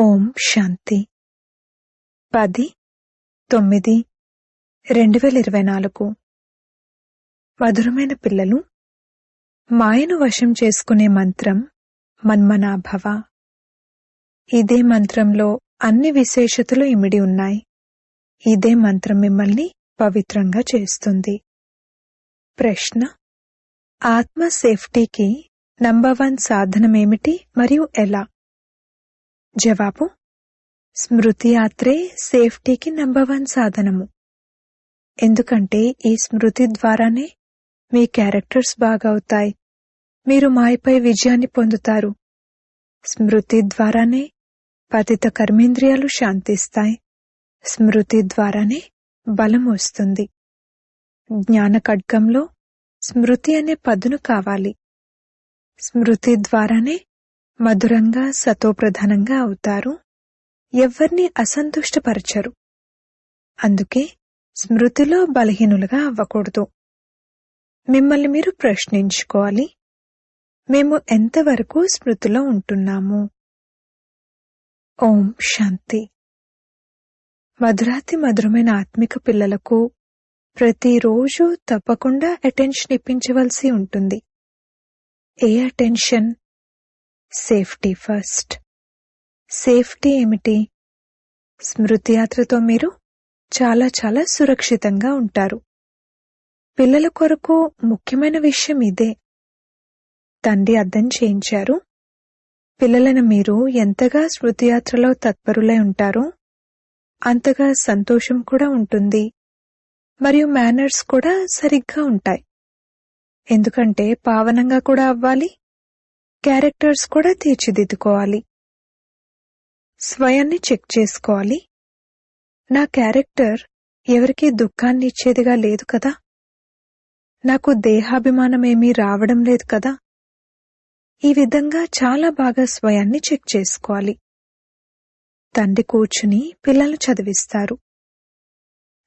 ఓం శాంతి. పది తొమ్మిది రెండు వేల ఇరవై నాలుగు. మధురమైన పిల్లలు మాయను వశం చేసుకునే మంత్రం మన్మనాభవ. ఇదే మంత్రంలో అన్ని విశేషతలు ఇమిడి ఉన్నాయి. ఇదే మంత్రం మిమ్మల్ని పవిత్రంగా చేస్తుంది. ప్రశ్న ఆత్మ సేఫ్టీకి నంబర్ వన్ సాధనమేమిటి మరియు ఎలా? జవాబు స్మృతి యాత్రే సేఫ్టీకి నంబర్ వన్ సాధనము. ఎందుకంటే ఈ స్మృతి ద్వారానే మీ క్యారెక్టర్స్ బాగవుతాయి. మీరు మాయపై విజయాన్ని పొందుతారు. స్మృతి ద్వారానే పతిత కర్మేంద్రియాలు శాంతిస్తాయి. స్మృతి ద్వారానే బలం వస్తుంది. జ్ఞాన ఖడ్గంలో స్మృతి అనే పదును కావాలి. స్మృతి ద్వారానే మధురంగా సతోప్రధానంగా అవుతారు. ఎవ్వర్ని అసంతుష్టపరచరు. అందుకే స్మృతిలో బలహీనులుగా అవ్వకూడదు. మిమ్మల్ని మీరు ప్రశ్నించుకోవాలి. మేము ఎంతవరకు స్మృతిలో ఉంటున్నాము? ఓం శాంతి. మధురాతి మధురమైన ఆత్మిక పిల్లలకు ప్రతిరోజు తప్పకుండా అటెన్షన్ ఇప్పించవలసి ఉంటుంది. ఏ అటెన్షన్? సేఫ్టీ ఫస్ట్ సేఫ్టీ ఏమిటి? స్మృతి యాత్రతో మీరు చాలా చాలా సురక్షితంగా ఉంటారు. పిల్లల కొరకు ముఖ్యమైన విషయం ఇదే. తండ్రి అర్థం చేయించారు. పిల్లలను మీరు ఎంతగా స్మృతియాత్రలో తత్పరులై ఉంటారో అంతగా సంతోషం కూడా ఉంటుంది. మరియు మేనర్స్ కూడా సరిగ్గా ఉంటాయి. ఎందుకంటే పావనంగా కూడా అవ్వాలి క్యారెక్టర్స్ కూడా తీర్చిదిద్దుకోవాలి. స్వయాన్ని చెక్ చేసుకోవాలి. నా క్యారెక్టర్ ఎవరికీ దుఃఖాన్ని ఇచ్చేదిగా లేదు కదా? నాకు దేహాభిమానం ఏమీ రావడం లేదు కదా? ఈ విధంగా చాలా బాగా స్వయాన్ని చెక్ చేసుకోవాలి. తండ్రి కూర్చుని పిల్లలు చదివిస్తారు.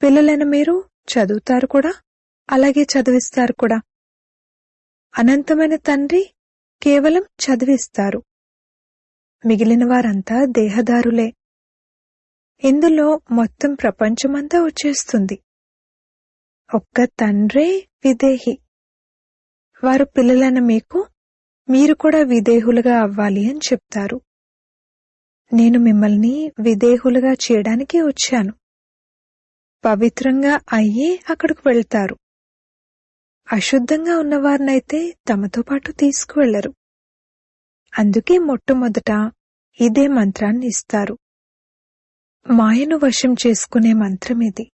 పిల్లలైన మీరు చదువుతారు కూడా? అలాగే చదివిస్తారు కూడా. అనంతమైన తండ్రి కేవలం చదివిస్తారు. మిగిలిన వారంతా దేహదారులే. ఇందులో మొత్తం ప్రపంచమంతా వచ్చేస్తుంది. ఒక్క తండ్రే విదేహి. వారు పిల్లలైన మీకు మీరు కూడా విదేహులుగా అవ్వాలి అని చెప్తారు. నేను మిమ్మల్ని విదేహులుగా చేయడానికి వచ్చాను. పవిత్రంగా అయ్యే అక్కడికి వెళ్తారు. అశుద్ధంగా ఉన్నవారినైతే తమతో పాటు తీసుకువెళ్ళరు. అందుకే మొట్టమొదట ఇదే మంత్రాన్ని ఇస్తారు. మాయను వశం చేసుకునే మంత్రమిది.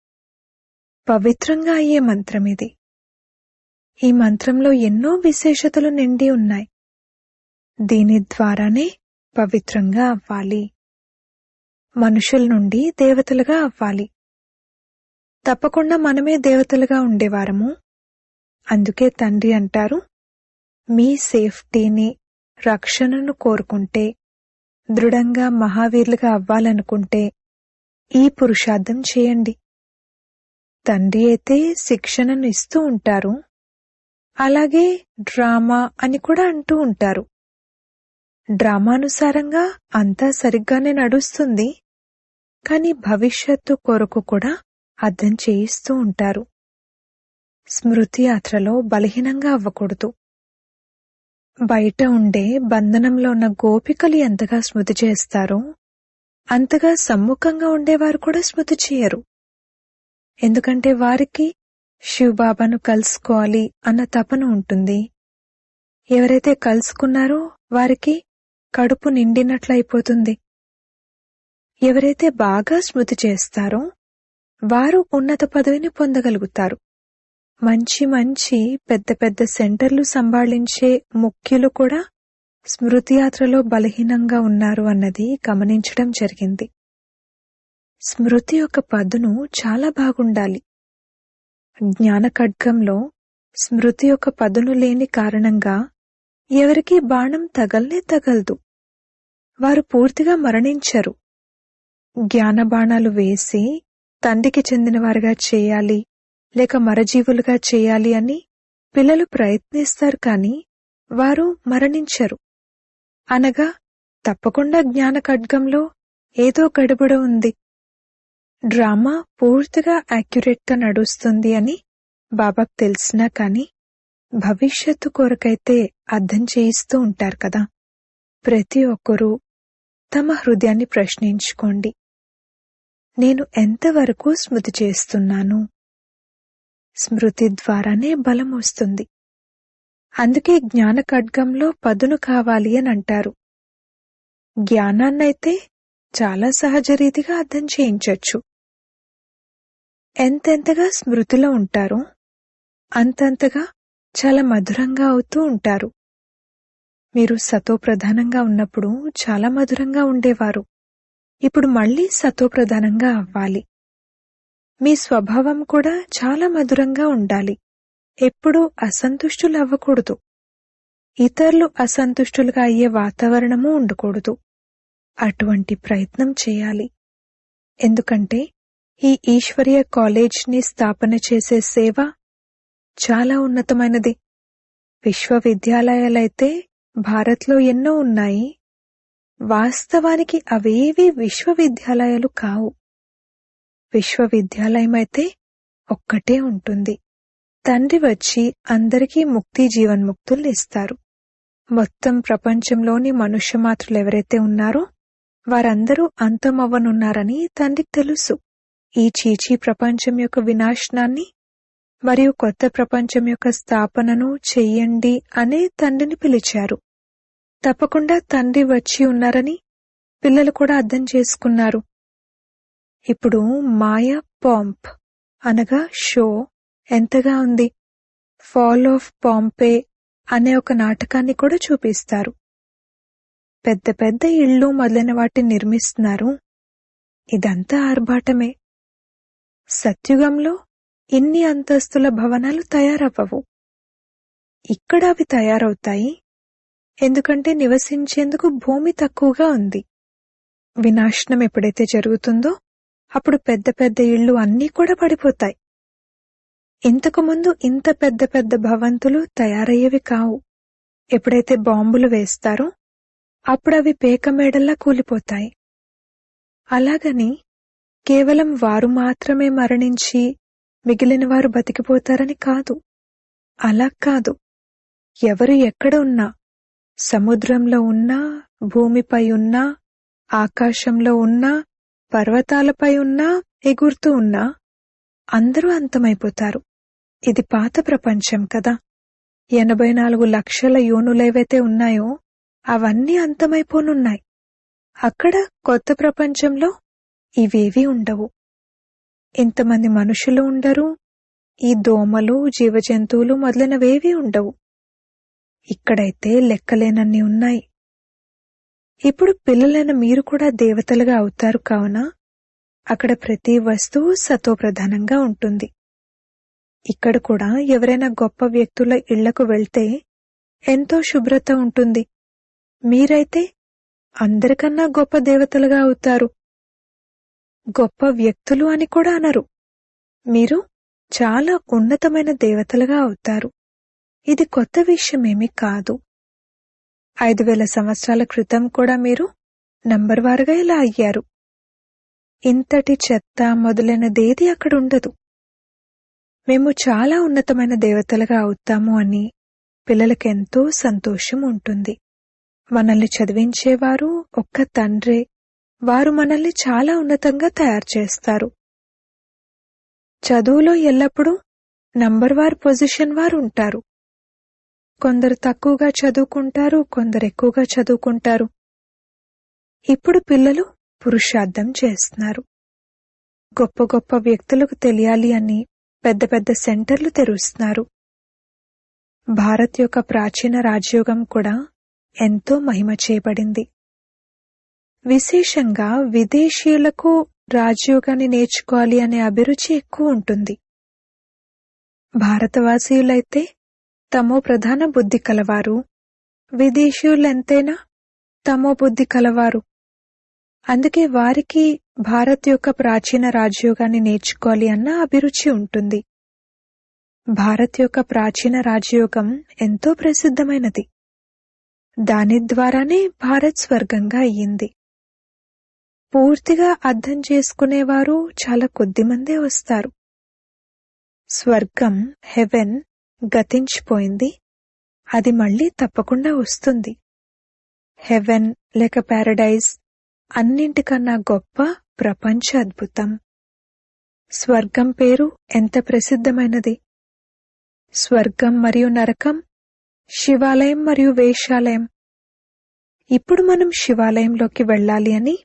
పవిత్రంగా అయ్యే మంత్రమిది. ఈ మంత్రంలో ఎన్నో విశేషతలు నిండి ఉన్నాయి. దీని ద్వారానే పవిత్రంగా అవ్వాలి. మనుషుల నుండి దేవతలుగా అవ్వాలి. తప్పకుండా మనమే దేవతలుగా ఉండేవారము అందుకే తండ్రి అంటారు మీ సేఫ్టీని రక్షణను కోరుకుంటే దృఢంగా మహావీరులుగా అవ్వాలనుకుంటే ఈ పురుషార్థం చేయండి. తండ్రి అయితే శిక్షణను ఇస్తూ ఉంటారు. అలాగే డ్రామా అని కూడా అంటూ ఉంటారు. డ్రామానుసారంగా అంతా సరిగ్గానే నడుస్తుంది. కానీ భవిష్యత్తు కొరకు కూడా అర్థం చేయిస్తూ ఉంటారు. స్మృతి యాత్రలో బలహీనంగా అవ్వకూడదు. బయట ఉండే బంధనంలో ఉన్న గోపికలు ఎంతగా స్మృతి చేస్తారో అంతగా సమ్ముఖంగా ఉండేవారు కూడా స్మృతి చేయరు. ఎందుకంటే వారికి శివబాబాను కలుసుకోవాలి అన్న తపన ఉంటుంది. ఎవరైతే కలుసుకున్నారో వారికి కడుపు నిండినట్లయిపోతుంది. ఎవరైతే బాగా స్మృతి చేస్తారో వారు ఉన్నత పదవిని పొందగలుగుతారు. మంచి మంచి పెద్ద పెద్ద సెంటర్లు సంభాళించే ముఖ్యులు కూడా స్మృతియాత్రలో బలహీనంగా ఉన్నారు అన్నది గమనించడం జరిగింది. స్మృతి యొక్క పదును చాలా బాగుండాలి. జ్ఞానఖడ్గంలో స్మృతి యొక్క పదును లేని కారణంగా ఎవరికీ బాణం తగల్నే తగలదు. వారు పూర్తిగా మరణించరు. జ్ఞానబాణాలు వేసి తండ్రికి చెందినవారుగా చేయాలి లేక మరజీవులుగా చేయాలి అని పిల్లలు ప్రయత్నిస్తారు కాని వారు మరణించరు. అనగా తప్పకుండా జ్ఞాన ఖడ్గంలో ఏదో గడబడ ఉంది. డ్రామా పూర్తిగా యాక్యురేట్గా నడుస్తుంది అని బాబాకు తెలిసినా కాని భవిష్యత్తు కొరకైతే అర్థం చేయిస్తూ ఉంటారు కదా. ప్రతి ఒక్కరూ తమ హృదయాన్ని ప్రశ్నించుకోండి. నేను ఎంతవరకు స్మృతి చేస్తున్నాను? స్మృతి ద్వారానే బలం వస్తుంది అందుకే జ్ఞాన ఖడ్గంలో పదును కావాలి అని అంటారు. జ్ఞానాన్నైతే చాలా సహజ రీతిగా అర్థం చేయించొచ్చు. ఎంతెంతగా స్మృతిలో ఉంటారో అంతంతగా చాలా మధురంగా అవుతూ ఉంటారు. మీరు సతో ప్రధానంగా ఉన్నప్పుడు చాలా మధురంగా ఉండేవారు. ఇప్పుడు మళ్ళీ సతో ప్రధానంగా అవ్వాలి. మీ స్వభావం కూడా చాలా మధురంగా ఉండాలి. ఎప్పుడూ అసంతుష్టులు అవ్వకూడదు ఇతరులు అసంతుష్టులుగా అయ్యే వాతావరణము ఉండకూడదు. అటువంటి ప్రయత్నం చేయాలి. ఎందుకంటే ఈ ఈశ్వర్య కాలేజ్ని స్థాపన చేసే సేవ చాలా ఉన్నతమైనది. విశ్వవిద్యాలయాలైతే భారత్లో ఎన్నో ఉన్నాయి. వాస్తవానికి అవేవి విశ్వవిద్యాలయాలు కావు. విశ్వవిద్యాలయమైతే ఒక్కటే ఉంటుంది. తండ్రి వచ్చి అందరికీ ముక్తి జీవన్ముక్తుల్ని ఇస్తారు. మొత్తం ప్రపంచంలోని మనుష్యమాత్రులు ఎవరైతే ఉన్నారో వారందరూ అంతమవ్వనున్నారని తండ్రికి తెలుసు. ఈ చీచీ ప్రపంచం యొక్క వినాశనాన్ని మరియు కొత్త ప్రపంచం యొక్క స్థాపనను చెయ్యండి అనే తండ్రిని పిలిచారు. తప్పకుండా తండ్రి వచ్చి ఉన్నారని పిల్లలు కూడా అర్థం చేసుకున్నారు. ఇప్పుడు మాయ పాంప్ అనగా షో ఎంతగా ఉంది? ఫాల్ ఆఫ్ పాంపే అనే ఒక నాటకాన్ని కూడా చూపిస్తారు. పెద్ద పెద్ద ఇళ్ళు మొదలైన వాటిని నిర్మిస్తున్నారు. ఇదంతా ఆర్భాటమే. సత్యుగంలో ఇన్ని అంతస్తుల భవనాలు తయారవ్వవు. ఇక్కడ అవి తయారవుతాయి. ఎందుకంటే నివసించేందుకు భూమి తక్కువగా ఉంది. వినాశనం ఎప్పుడైతే జరుగుతుందో అప్పుడు పెద్ద పెద్ద ఇళ్ళు అన్నీ కూడా పడిపోతాయి. ఇంతకుముందు ఇంత పెద్ద పెద్ద భవంతులు తయారయ్యేవి కావు. ఎప్పుడైతే బాంబులు వేస్తారో అప్పుడు అవి పేక మేడల్లా కూలిపోతాయి. అలాగని కేవలం వారు మాత్రమే మరణించి మిగిలిన వారు బతికిపోతారని కాదు. అలా కాదు. ఎవరు ఎక్కడ ఉన్నా సముద్రంలో ఉన్నా భూమిపై ఉన్నా ఆకాశంలో ఉన్నా పర్వతాలపై ఉన్నా ఎగురుతూ ఉన్నా అందరూ అంతమైపోతారు. ఇది పాత ప్రపంచం కదా. ఎనభై నాలుగు లక్షల యోనులేవైతే ఉన్నాయో అవన్నీ అంతమైపోనున్నాయి. అక్కడ కొత్త ప్రపంచంలో ఇవేవీ ఉండవు. ఇంతమంది మనుషులు ఉండరు. ఈ దోమలు జీవజంతువులు మొదలైనవేవీ ఉండవు. ఇక్కడైతే లెక్కలేనన్ని ఉన్నాయి. ఇప్పుడు పిల్లలైన మీరు కూడా దేవతలుగా అవుతారు కావున అక్కడ ప్రతి వస్తువు సతోప్రధానంగా ఉంటుంది. ఇక్కడ కూడా ఎవరైనా గొప్ప వ్యక్తుల ఇళ్ళకు వెళ్తే ఎంతో శుభ్రత ఉంటుంది. మీరైతే అందరికన్నా గొప్ప దేవతలుగా అవుతారు. గొప్ప వ్యక్తులు అని కూడా అనరు. మీరు చాలా ఉన్నతమైన దేవతలుగా అవుతారు. ఇది కొత్త విషయమేమీ కాదు. ఐదు వేల సంవత్సరాల క్రితం కూడా మీరు నంబర్ వారుగా ఇలా అయ్యారు. ఇంతటి చెత్త మొదలైనదేది అక్కడ ఉండదు. మేము చాలా ఉన్నతమైన దేవతలుగా అవుతాము అని పిల్లలకెంతో సంతోషం ఉంటుంది. మనల్ని చదివించేవారు ఒక్క తండ్రే. వారు మనల్ని చాలా ఉన్నతంగా తయారు చేస్తారు. చదువులో ఎల్లప్పుడూ నంబర్ వార్ పొజిషన్ వారు ఉంటారు. కొందరు తక్కువగా చదువుకుంటారు కొందరు ఎక్కువగా చదువుకుంటారు. ఇప్పుడు పిల్లలు పురుషార్థం చేస్తున్నారు. గొప్ప గొప్ప వ్యక్తులకు తెలియాలి అని పెద్ద పెద్ద సెంటర్లు తెరుస్తున్నారు. భారత్ యొక్క ప్రాచీన రాజయోగం కూడా ఎంతో మహిమ చేయబడింది విశేషంగా విదేశీయులకు రాజయోగాన్ని నేర్చుకోవాలి అనే అభిరుచి ఎక్కువ ఉంటుంది. భారతవాసీయులైతే తమో ప్రధాన బుద్ధి కలవారు. విదేశీయులెంతైనా? తమో బుద్ధి కలవారు. అందుకే వారికి భారత్ యొక్క ప్రాచీన రాజయోగాన్ని నేర్చుకోవాలి అన్న అభిరుచి ఉంటుంది. భారత్ యొక్క ప్రాచీన రాజయోగం ఎంతో ప్రసిద్ధమైనది. దాని ద్వారానే భారత్ స్వర్గంగా అయ్యింది. పూర్తిగా అర్థం చేసుకునేవారు చాలా కొద్దిమందే వస్తారు. స్వర్గం హెవెన్ గతించిపోయింది. అది మళ్ళీ తప్పకుండా వస్తుంది. హెవెన్ లేక ప్యారడైజ్ అన్నింటికన్నా గొప్ప ప్రపంచ అద్భుతం. స్వర్గం పేరు ఎంత ప్రసిద్ధమైనది. స్వర్గం మరియు నరకం శివాలయం మరియు వేషాలయం ఇప్పుడు మనం శివాలయంలోకి వెళ్ళాలి అని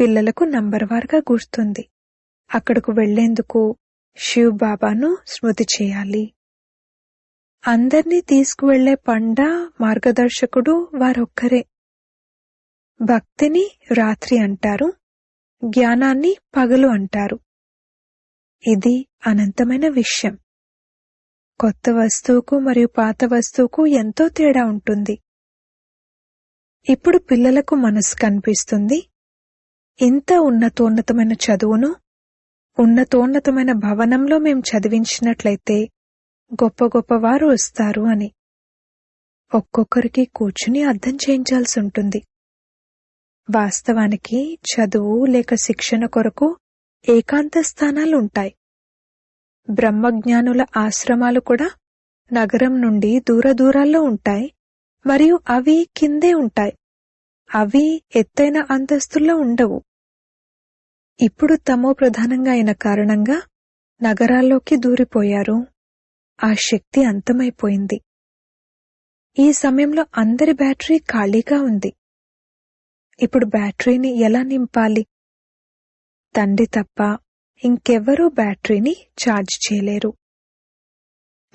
పిల్లలకు నంబర్వార్గా గుర్తుంది అక్కడకు వెళ్ళేందుకు శివ్ బాబాను స్మృతి చేయాలి. అందర్నీ తీసుకువెళ్ళే పండ మార్గదర్శకుడు వారొక్కరే. భక్తిని రాత్రి అంటారు జ్ఞానాన్ని పగలు అంటారు. ఇది అనంతమైన విషయం. కొత్త వస్తువుకు మరియు పాత వస్తువుకు ఎంతో తేడా ఉంటుంది. ఇప్పుడు పిల్లలకు మనసు కనిపిస్తుంది ఇంత ఉన్నతోన్నతమైన చదువును ఉన్నతోన్నతమైన భవనంలో మేం చదివించినట్లయితే గొప్ప గొప్ప వారు వస్తారు అని. ఒక్కొక్కరికి కూర్చుని అర్థం చేయించాల్సి ఉంటుంది వాస్తవానికి చదువు లేక శిక్షణ కొరకు ఏకాంత స్థానాలు ఉంటాయి బ్రహ్మజ్ఞానుల ఆశ్రమాలు కూడా నగరం నుండి దూర దూరాల్లో ఉంటాయి. మరియు అవి కిందే ఉంటాయి. అవి ఎత్తైన అంతస్తుల్లో ఉండవు. ఇప్పుడు తమో ప్రధానంగా అయిన కారణంగా నగరాల్లోకి దూరిపోయారు. ఆ శక్తి అంతమైపోయింది. ఈ సమయంలో అందరి బ్యాటరీ ఖాళీగా ఉంది. ఇప్పుడు బ్యాటరీని ఎలా నింపాలి? తండ్రి తప్ప ఇంకెవ్వరూ బ్యాటరీని ఛార్జ్ చేయలేరు.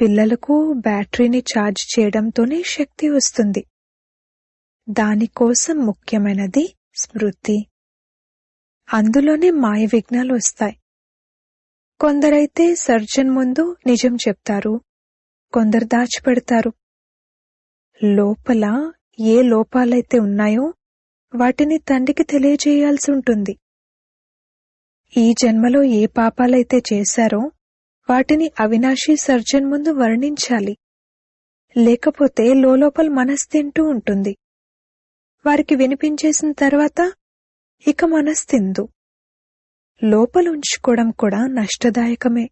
పిల్లలకు బ్యాటరీని ఛార్జ్ చేయడంతోనే శక్తి వస్తుంది. దానికోసం ముఖ్యమైనది స్మృతి. అందులోనే మాయ విఘ్నాలు వస్తాయి. కొందరైతే సర్జన్ ముందు నిజం చెప్తారు కొందరు దాచిపెడతారు. లోపల ఏ లోపాలైతే ఉన్నాయో వాటిని తండ్రికి తెలియజేయాల్సి ఉంటుంది. ఈ జన్మలో ఏ పాపాలైతే చేశారో వాటిని అవినాశి సర్జన్ ముందు వర్ణించాలి. లేకపోతే లోపల మనసు తింటూ ఉంటుంది. వారికి వినిపించేసిన తర్వాత ఇక మనసు తిందు లోపలుంచుకోవడం కూడా నష్టదాయకమే.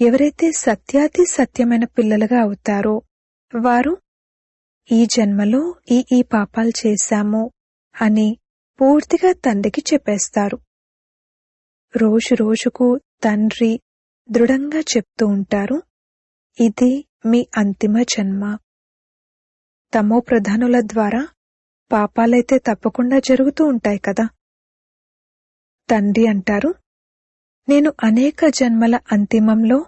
ఎవరైతే సత్యాతి సత్యమైన పిల్లలుగా అవుతారో వారు ఈ జన్మలో ఈ ఈ పాపాలు చేశాము అని పూర్తిగా తండ్రికి చెప్పేస్తారు. రోజు రోజుకు తండ్రి దృఢంగా చెప్తూ ఉంటారు ఇది మీ అంతిమ జన్మ. తమో ప్రధానుల ద్వారా పాపాలైతే తప్పకుండా జరుగుతూ ఉంటాయి కదా. తండ్రి అంటారు? నేను అనేక జన్మల అంతిమంలో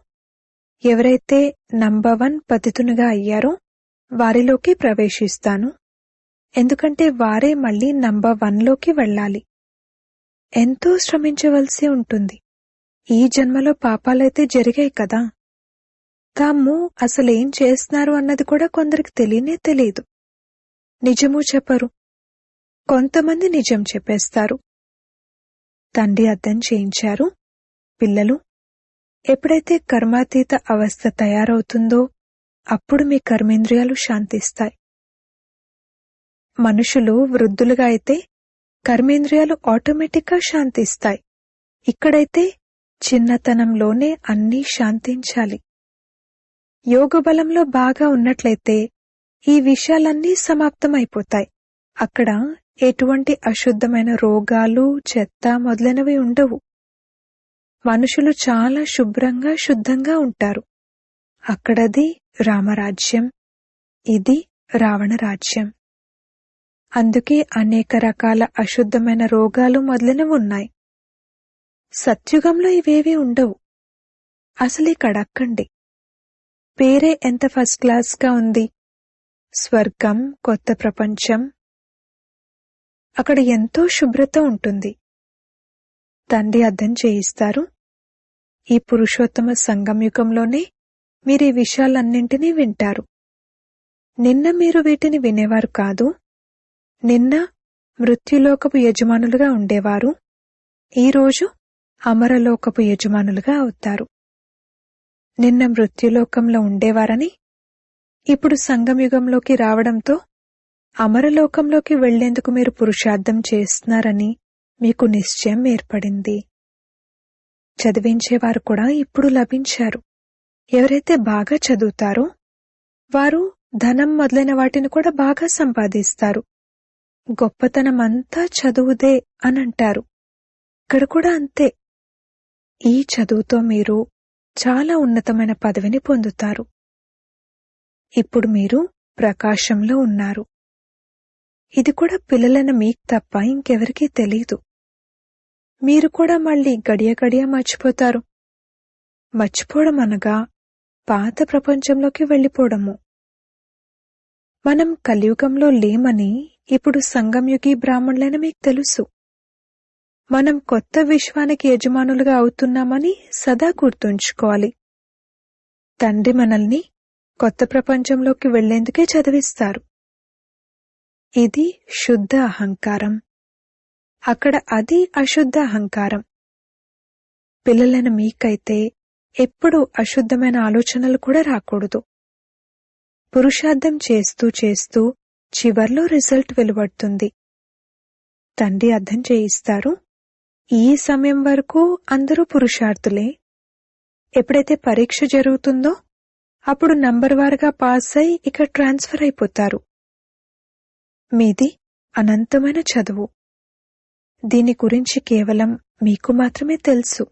ఎవరైతే నంబర్ వన్ పతితునిగా అయ్యారో వారిలోకి ప్రవేశిస్తాను. ఎందుకంటే వారే మళ్ళీ నంబర్ వన్లోకి వెళ్ళాలి. ఎంతో శ్రమించవలసి ఉంటుంది. ఈ జన్మలో పాపాలైతే జరిగాయి కదా. తాము అసలేం చేస్తున్నారు అన్నది కూడా కొందరికి తెలియనే తెలియదు. నిజము చెప్పరు. కొంతమంది నిజం చెప్పేస్తారు. తండ్రి అర్థం చేయించారు. పిల్లలు ఎప్పుడైతే కర్మాతీత అవస్థ తయారవుతుందో అప్పుడు మీ కర్మేంద్రియాలు శాంతిస్తాయి. మనుషులు వృద్ధులుగా అయితే కర్మేంద్రియాలు ఆటోమేటిక్గా శాంతిస్తాయి. ఇక్కడైతే చిన్నతనంలోనే అన్నీ శాంతించాలి. యోగ బలంలో బాగా ఉన్నట్లయితే ఈ విషయాలన్నీ సమాప్తమైపోతాయి. అక్కడ ఎటువంటి అశుద్ధమైన రోగాలు చెత్త మొదలైనవి ఉండవు. మనుషులు చాలా శుభ్రంగా శుద్ధంగా ఉంటారు. అక్కడది రామరాజ్యం. ఇది రావణ రాజ్యం. అందుకే అనేక రకాల అశుద్ధమైన రోగాలు మొదలైనవి ఉన్నాయి. సత్యుగంలో ఇవేవీ ఉండవు. అసలు ఇక్కడక్కండి పేరే ఎంత ఫస్ట్ క్లాస్గా ఉంది? స్వర్గం కొత్త ప్రపంచం అక్కడ ఎంతో శుభ్రత ఉంటుంది. తండ్రి అర్థం చేయిస్తారు. ఈ పురుషోత్తమ సంగమయుగంలోనే మీరు ఈ విషయాలన్నింటినీ వింటారు. నిన్న మీరు వీటిని వినేవారు కాదు. నిన్న మృత్యులోకపు యజమానులుగా ఉండేవారు. ఈరోజు అమరలోకపు యజమానులుగా అవుతారు. నిన్న మృత్యులోకంలో ఉండేవారని ఇప్పుడు సంగమయుగంలోకి రావడంతో అమరలోకంలోకి వెళ్ళేందుకు మీరు పురుషార్థం చేస్తున్నారని మీకు నిశ్చయం ఏర్పడింది. చదివించేవారు కూడా ఇప్పుడు లభించారు. ఎవరైతే బాగా చదువుతారో వారు ధనం మొదలైన వాటిని కూడా బాగా సంపాదిస్తారు. గొప్పతనం అంతా చదువుదే అని అంటారు. ఇక్కడ కూడా అంతే. ఈ చదువుతో మీరు చాలా ఉన్నతమైన పదవిని పొందుతారు. ఇప్పుడు మీరు ప్రకాశంలో ఉన్నారు. ఇది కూడా పిల్లలైన మీకు తప్ప ఇంకెవరికీ తెలీదు. మీరు కూడా మళ్ళీ గడియ గడియ మర్చిపోతారు. మర్చిపోవడం అనగా పాత ప్రపంచంలోకి వెళ్ళిపోవడము. మనం కలియుగంలో లేమని ఇప్పుడు సంగంయుగి బ్రాహ్మణులైన మీకు తెలుసు. మనం కొత్త విశ్వానికి యజమానులుగా అవుతున్నామని సదా గుర్తుంచుకోవాలి. తండ్రి మనల్ని కొత్త ప్రపంచంలోకి వెళ్ళేందుకే చదివిస్తారు. ఇది శుద్ధ అహంకారం. అక్కడ అది అశుద్ధ అహంకారం. పిల్లలను మీకైతే ఎప్పుడూ అశుద్ధమైన ఆలోచనలు కూడా రాకూడదు. పురుషార్థం చేస్తూ చేస్తూ చివర్లో రిజల్ట్ వెలువడుతుంది. తండ్రి అర్థం చేయిస్తారు ఈ సమయం వరకు అందరూ పురుషార్థులే. ఎప్పుడైతే పరీక్ష జరుగుతుందో అప్పుడు నంబర్ వారుగా పాస్ అయి ఇక ట్రాన్స్ఫర్ అయిపోతారు. మీది అనంతమైన చదువు. దీని గురించి కేవలం మీకు మాత్రమే తెలుసు.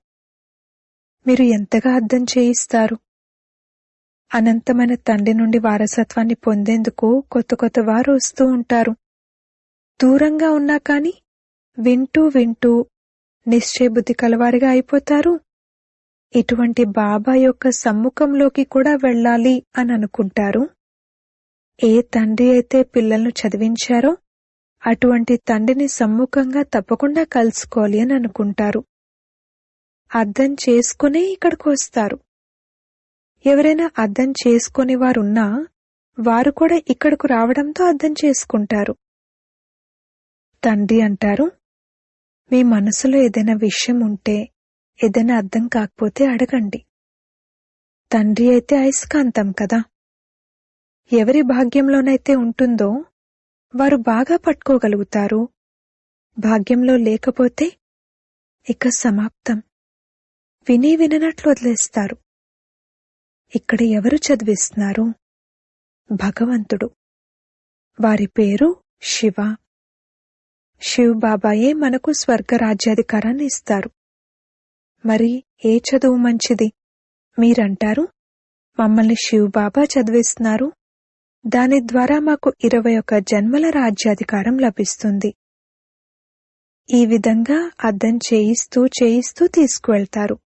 మీరు ఎంతగా అర్థం చేయిస్తారు? అనంతమైన తండ్రి నుండి వారసత్వాన్ని పొందేందుకు కొత్త కొత్త వారు వస్తూ ఉంటారు. దూరంగా ఉన్నా కాని వింటూ వింటూ నిశ్చయబుద్ధి కలవారిగా అయిపోతారు. ఇటువంటి బాబా యొక్క సమ్ముఖంలోకి కూడా వెళ్ళాలి అని అనుకుంటారు. ఏ తండ్రి అయితే పిల్లలను చదివించారో అటువంటి తండ్రిని సమ్ముఖంగా తప్పకుండా కలుసుకోవాలి అని అనుకుంటారు. అర్థం చేసుకునే ఇక్కడికి వస్తారు. ఎవరైనా అర్థం చేసుకుని వారున్నా వారు కూడా ఇక్కడకు రావడంతో అర్థం చేసుకుంటారు. తండ్రి అంటారు మీ మనసులో ఏదైనా విషయం ఉంటే ఏదైనా అర్థం కాకపోతే అడగండి. తండ్రి అయితే అయస్కాంతం కదా. ఎవరి భాగ్యంలోనైతే ఉంటుందో వారు బాగా పట్టుకోగలుగుతారు. భాగ్యంలో లేకపోతే ఇక సమాప్తం. విని విననట్లు వదిలేస్తారు. ఇక్కడ ఎవరు చదివిస్తున్నారు? భగవంతుడు. వారి పేరు శివ. శివ్ బాబాయే మనకు స్వర్గరాజ్యాధికారాన్ని ఇస్తారు. మరి ఏ చదువు మంచిది? మీరంటారు మమ్మల్ని శివ్ బాబా చదివిస్తున్నారు? దాని ద్వారా మాకు ఇరవై ఒక జన్మల రాజ్యాధికారం లభిస్తుంది. ఈ విధంగా అర్థం చేయిస్తూ చేయిస్తూ తీసుకువెళ్తారు.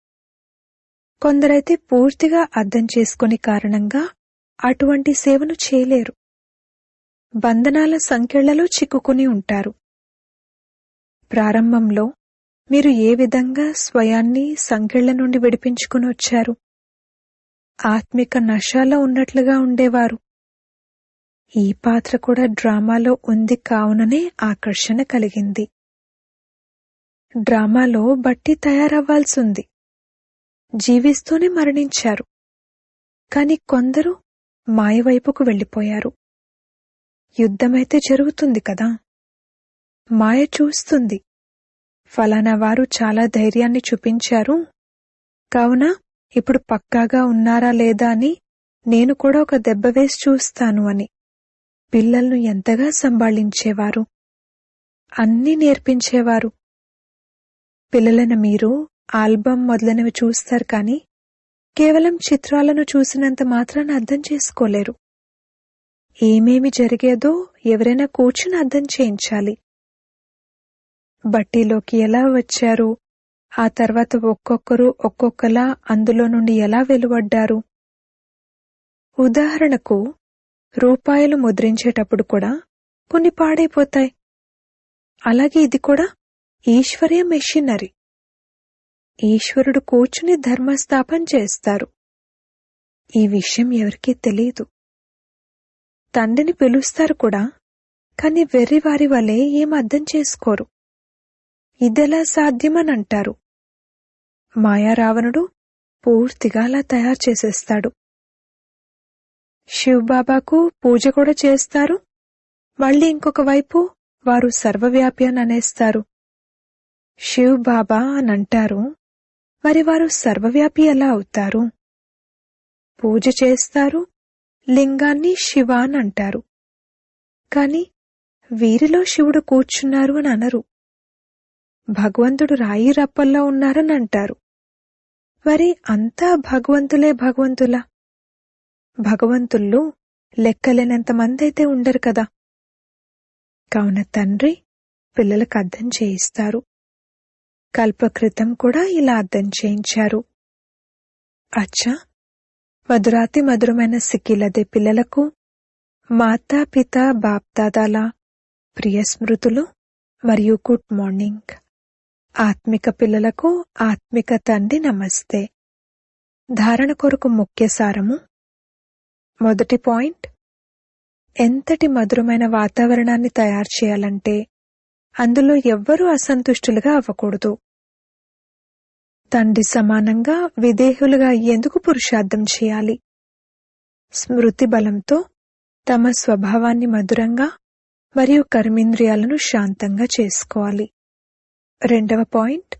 కొందరైతే పూర్తిగా అర్థం చేసుకుని కారణంగా అటువంటి సేవను చేయలేరు. బంధనాల సంఖ్యలలో చిక్కుకుని ఉంటారు. ప్రారంభంలో మీరు ఏ విధంగా స్వయాన్ని సంఖ్యల నుండి విడిపించుకుని వచ్చారు? ఆత్మిక నశాలో ఉన్నట్లుగా ఉండేవారు. ఈ పాత్ర కూడా డ్రామాలో ఉంది కావుననే ఆకర్షణ కలిగింది. డ్రామాలో బట్టి తయారవ్వాల్సింది. జీవిస్తూనే మరణించారు. కాని కొందరు మాయవైపుకు వెళ్ళిపోయారు. యుద్ధమైతే జరుగుతుంది కదా? మాయ చూస్తుంది. ఫలానా వారు చాలా ధైర్యాన్ని చూపించారు. కావున ఇప్పుడు పక్కాగా ఉన్నారా లేదా అని నేను కూడా ఒక దెబ్బ వేసి చూస్తాను అని. పిల్లలను ఎంతగా సంభాళించేవారు? అన్నీ నేర్పించేవారు. పిల్లలను మీరు ఆల్బమ్ మొదలైనవి చూస్తారు కానీ కేవలం చిత్రాలను చూసినంత మాత్రాన్ని అర్థం చేసుకోలేరు. ఏమేమి జరిగేదో ఎవరైనా కూర్చుని అర్థం చేయించాలి. బట్టీలోకి ఎలా వచ్చారు? ఆ తర్వాత ఒక్కొక్కరు ఒక్కొక్కలా అందులో నుండి ఎలా వెలువడ్డారు? ఉదాహరణకు రూపాయలు ముద్రించేటప్పుడు కూడా కొన్ని పాడైపోతాయి. అలాగే ఇది కూడా ఈశ్వర్య మెషినరీ. ఈశ్వరుడు కూర్చుని ధర్మస్థాపన చేస్తారు. ఈ విషయం ఎవరికీ తెలియదు. తండ్రిని పిలుస్తారు కూడా కాని వెర్రివారి వలె ఏం అర్థం చేసుకోరు. ఇదెలా సాధ్యమని అంటారు మాయారావణుడు పూర్తిగా అలా తయారు చేసేస్తాడు. శివబాబాకు పూజ కూడా చేస్తారు. మళ్ళీ ఇంకొక వైపు వారు సర్వవ్యాపి అని అనేస్తారు. శివ్ బాబా అని అంటారు. మరి వారు సర్వవ్యాపి ఎలా అవుతారు? పూజ చేస్తారు. లింగాన్ని శివ అని అంటారు. కాని వీరిలో శివుడు కూర్చున్నారు అని అనరు. భగవంతుడు రాయి రప్పల్లో ఉన్నారని అంటారు. మరి అంతా భగవంతులే భగవంతులా? భగవంతుల్లో లెక్కలేనంత ఉండరు కదా. కావున తండ్రి పిల్లలకు అర్థం చేయిస్తారు. కల్పకృతం కూడా ఇలా అర్థం చేయించారు. అచ్చా! మధురాతి మధురమైన సిక్కిలదే పిల్లలకు మాతా పిత బాప్దాదాల ప్రియ స్మృతులు మరియు గుడ్ మార్నింగ్. ఆత్మిక పిల్లలకు ఆత్మిక తండ్రి నమస్తే. ధారణ కొరకు ముఖ్య సారము మొదటి పాయింట్. ఎంతటి మధురమైన వాతావరణాన్ని తయారు చేయాలంటే అందులో ఎవ్వరూ అసంతుష్టులుగా అవ్వకూడదు. తండ్రి సమానంగా విదేహులుగా అయ్యేందుకు పురుషార్థం చేయాలి. స్మృతి బలంతో తమ స్వభావాన్ని మధురంగా మరియు కర్మేంద్రియాలను శాంతంగా చేసుకోవాలి. రెండవ పాయింట్.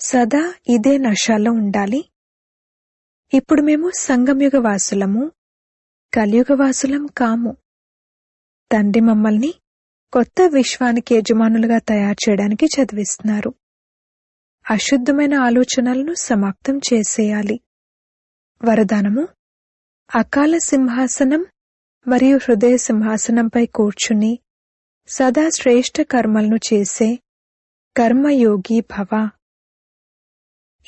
సదా ఇదే నషాలో ఉండాలి. ఇప్పుడు మేము సంగమయుగ వాసులము కలియుగవాసులం కాము. తండ్రి మమ్మల్ని కొత్త విశ్వానికి యజమానులుగా తయారు చేయడానికి చదివిస్తున్నారు. అశుద్ధమైన ఆలోచనలను సమాప్తం చేసేయాలి. వరదానము అకాల సింహాసనం మరియు హృదయ సింహాసనంపై కూర్చుని సదా శ్రేష్ఠ కర్మలను చేసే కర్మయోగి భవ.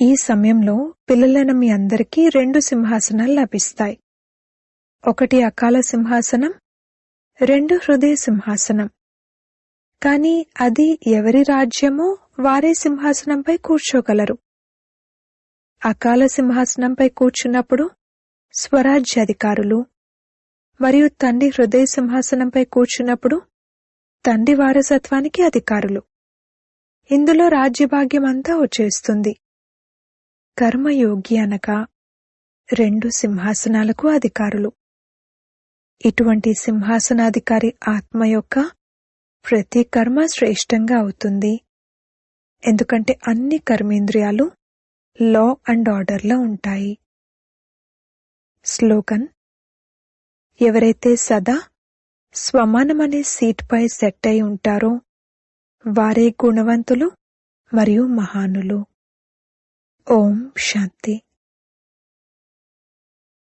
ఈ సమయంలో పిల్లలైన మీ అందరికీ రెండు సింహాసనాలు లభిస్తాయి. ఒకటి అకాల సింహాసనం రెండు హృదయ సింహాసనం. కాని అది ఎవరి రాజ్యమో వారే సింహాసనంపై కూర్చోగలరు. అకాల సింహాసనంపై కూర్చున్నప్పుడు స్వరాజ్యాధికారులు మరియు తండ్రి హృదయ సింహాసనంపై కూర్చున్నప్పుడు తండ్రి వారసత్వానికి అధికారులు. ఇందులో రాజ్యభాగ్యం అంతా వచ్చేస్తుంది. కర్మయోగి అనగా రెండు సింహాసనాలకు అధికారులు. ఇటువంటి సింహాసనాధికారి ఆత్మ యొక్క ప్రతి కర్మ శ్రేష్టంగా అవుతుంది. ఎందుకంటే అన్ని కర్మేంద్రియాలు లా అండ్ ఆర్డర్లో ఉంటాయి. స్లోగన్ ఎవరైతే సదా స్వమానమనే సీట్పై సెట్ అయి ఉంటారో వారే గుణవంతులు మరియు మహానులు. ఓం శాంతి.